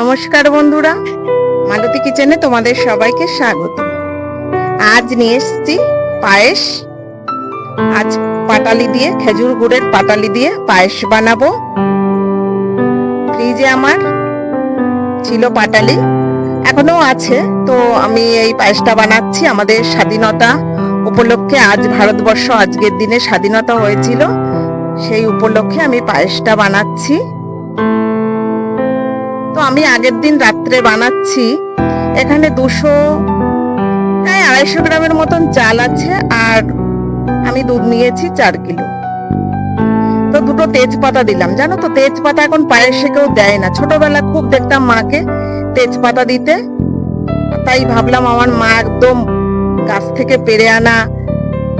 নমস্কার বন্ধুরা, মালতী কিচেনে তোমাদের সবাইকে স্বাগত। আজ নিয়ে এসেছি পায়েস। আজ পাটালি দিয়ে, খেজুর গুড়ের পাটালি দিয়ে পায়েস বানাবো। ফ্রিজে আমার ছিল পাটালি, এখনও আছে। তো আমি এই পায়েসটা বানাচ্ছি। আমাদের স্বাধীনতা উপলক্ষে আজ ভারতবর্ষ আজকের দিনে স্বাধীনতা হয়েছিল। সেই উপলক্ষে আমি পায়েসটা বানাচ্ছি। আমি আগের দিন রাত্রে বানাচ্ছি। এখানে দুশো প্রায় আড়াইশো গ্রামের মতন চাল আছে আর আমি দুধ নিয়েছি চার কিলো। তো দুটো তেজপাতা দিলাম। জানো তো, তেজপাতা এখন পায়েসে কেউ দেয় না। ছোটবেলা খুব দেখতাম মাকে তেজপাতা দিতে। তাই ভাবলাম আমার মা একদম গাছ থেকে পেরে আনা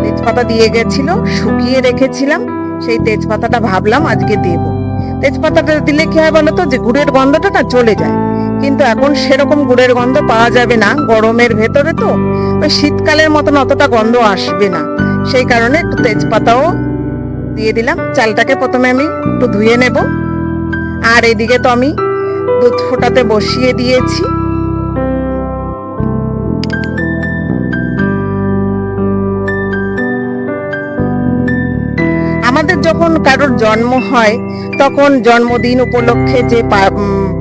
তেজপাতা দিয়ে গেছিল, শুকিয়ে রেখেছিলাম। সেই তেজপাতাটা ভাবলাম আজকে দেবো। তেজপাতাটা দিলে কি হয় বলতো যে গুড়ের গন্ধটা না চলে যায়। কিন্তু এখন সেরকম গুড়ের গন্ধ পাওয়া যাবে না, গরমের ভেতরে তো। ওই শীতকালের মতন অতটা গন্ধ আসবে না। সেই কারণে একটু তেজপাতাও দিয়ে দিলাম। চালটাকে প্রথমে আমি একটু ধুয়ে নেব। আর এদিকে তো আমি দুধ ফোটাতে বসিয়ে দিয়েছি। যখন কারোর জন্ম হয়, তখন জন্মদিন উপলক্ষে যে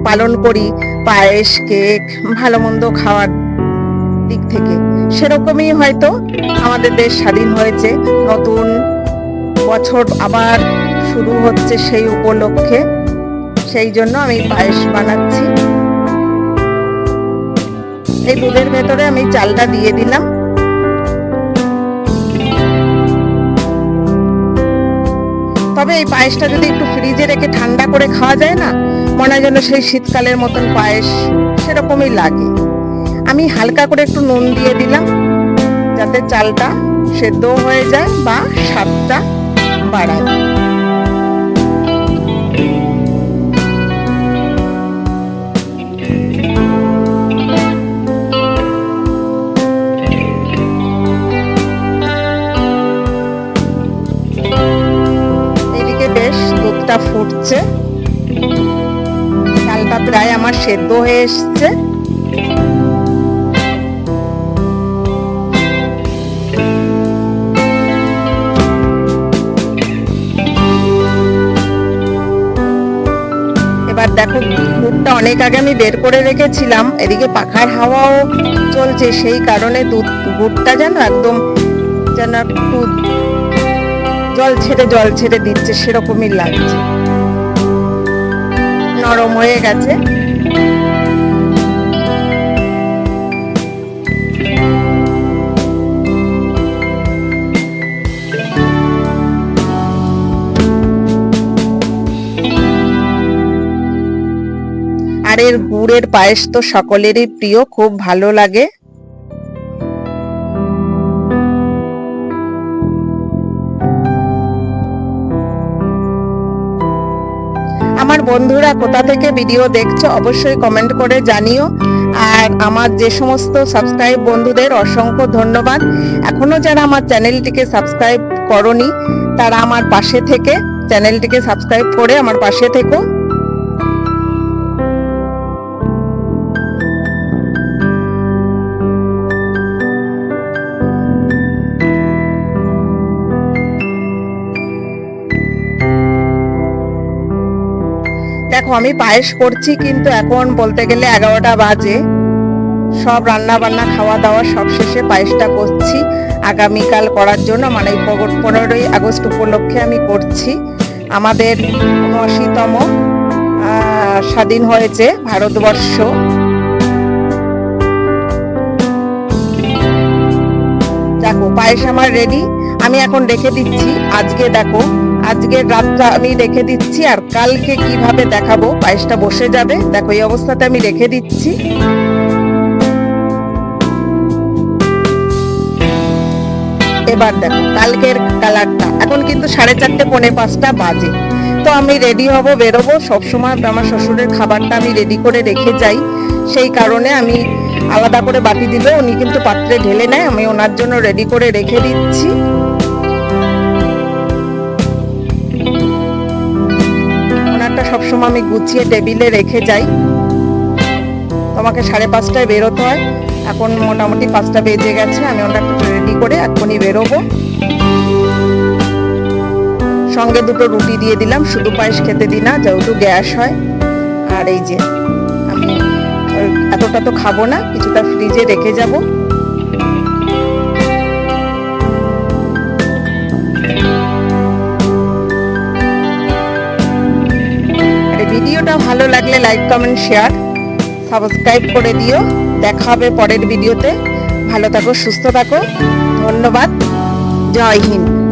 পালন করি, পায়েস, কেক, ভালো মন্দ খাওয়ার দিক থেকে, সেরকমই হয়তো আমাদের দেশ স্বাধীন হয়েছে। নতুন বছর আবার শুরু হচ্ছে সেই উপলক্ষে, সেই জন্য আমি পায়েস বানাচ্ছি। এই দুধের ভেতরে আমি চালটা দিয়ে দিলাম। তবে এই পায়েসটা যদি একটু ফ্রিজে রেখে ঠান্ডা করে খাওয়া যায় না, মনে হয় যেন সেই শীতকালের মতন পায়েস সেরকমই লাগে। আমি হালকা করে একটু নুন দিয়ে দিলাম, যাতে চালটা সেদ্ধ হয়ে যায় বা স্বাদটা বাড়ায়। ফুটছে। চালটা প্রায় আমার সেদ্ধ হয়ে এসছে। এবার দেখো, দুধটা অনেক আগে আমি বের করে রেখেছিলাম। এদিকে পাখার হাওয়াও চলছে, সেই কারণে দুধ গুড়টা যেন একদম যেন একটু জল ছেড়ে জল ছেড়ে দিচ্ছে, সেরকমই লাগছে। নরম হয়ে গেছে। আর এর গুড়ের পায়েস তো সকলেরই প্রিয় খুব ভালো লাগে। আমার বন্ধুরা কোথা থেকে ভিডিও দেখছ, অবশ্যই কমেন্ট করে জানিও। আর আমার যে সমস্ত সাবস্ক্রাইব বন্ধুদের অসংখ্য ধন্যবাদ। এখনও যারা আমার চ্যানেলটিকে সাবস্ক্রাইব করনি, তারা আমার পাশে থেকে চ্যানেলটিকে সাবস্ক্রাইব করে আমার পাশে থেকো। আমি পায়েস করছি কিন্তু এখন বলতে গেলে এগারোটা বাজে। সব রান্না বান্না খাওয়া দাওয়া সব শেষে পায়েসটা করছি। আগামীকাল করার জন্য মানে পনেরোই আগস্ট উপলক্ষে আমি করছি। আমাদের উনআশিতম স্বাধীন হয়েছে ভারতবর্ষ। দেখো, পায়েস আমার রেডি আমি এখন রেখে দিচ্ছি। আজকে দেখো আজকের রাতটা আমি রেখে দিচ্ছি আর কালকে কীভাবে দেখাবো? পায়েসটা বসে যাবে। দেখো, এই অবস্থাতে আমি রেখে দিচ্ছি। এবার দেখো, কালকের কালারটা। এখন কিন্তু সাড়ে চারটে, পৌনে পাঁচটা বাজে। তো আমি রেডি হব, বেরোবো। সবসময় আমার শ্বশুরের খাবারটা আমি রেডি করে রেখে যাই। সেই কারণে আমি আলাদা করে বাটি দিলে উনি কিন্তু পাত্রে ঢেলে নেয়। আমি ওনার জন্য রেডি করে রেখে দিচ্ছি। আমি গুছিয়ে টেবিলে রেখে যাই। তোমাকে সাড়ে পাঁচটায় বেরোতে হয়। এখন মোটামুটি পাঁচটা বেজে গেছে। আমি ওটা রেডি করে এখনই বেরোবো। সঙ্গে দুটো রুটি দিয়ে দিলাম। শুধু পায়েস খেতে দিই না, যেহেতু গ্যাস হয়। আর এই যে, আমি এতটা তো খাব না, কিছুটা ফ্রিজে রেখে যাব। ভিডিওটা ভালো লাগলে লাইক কমেন্ট শেয়ার সাবস্ক্রাইব করে দিও। দেখা হবে পরের ভিডিওতে। ভালো থাকো, সুস্থ থাকো। ধন্যবাদ। জয় হিন্দ।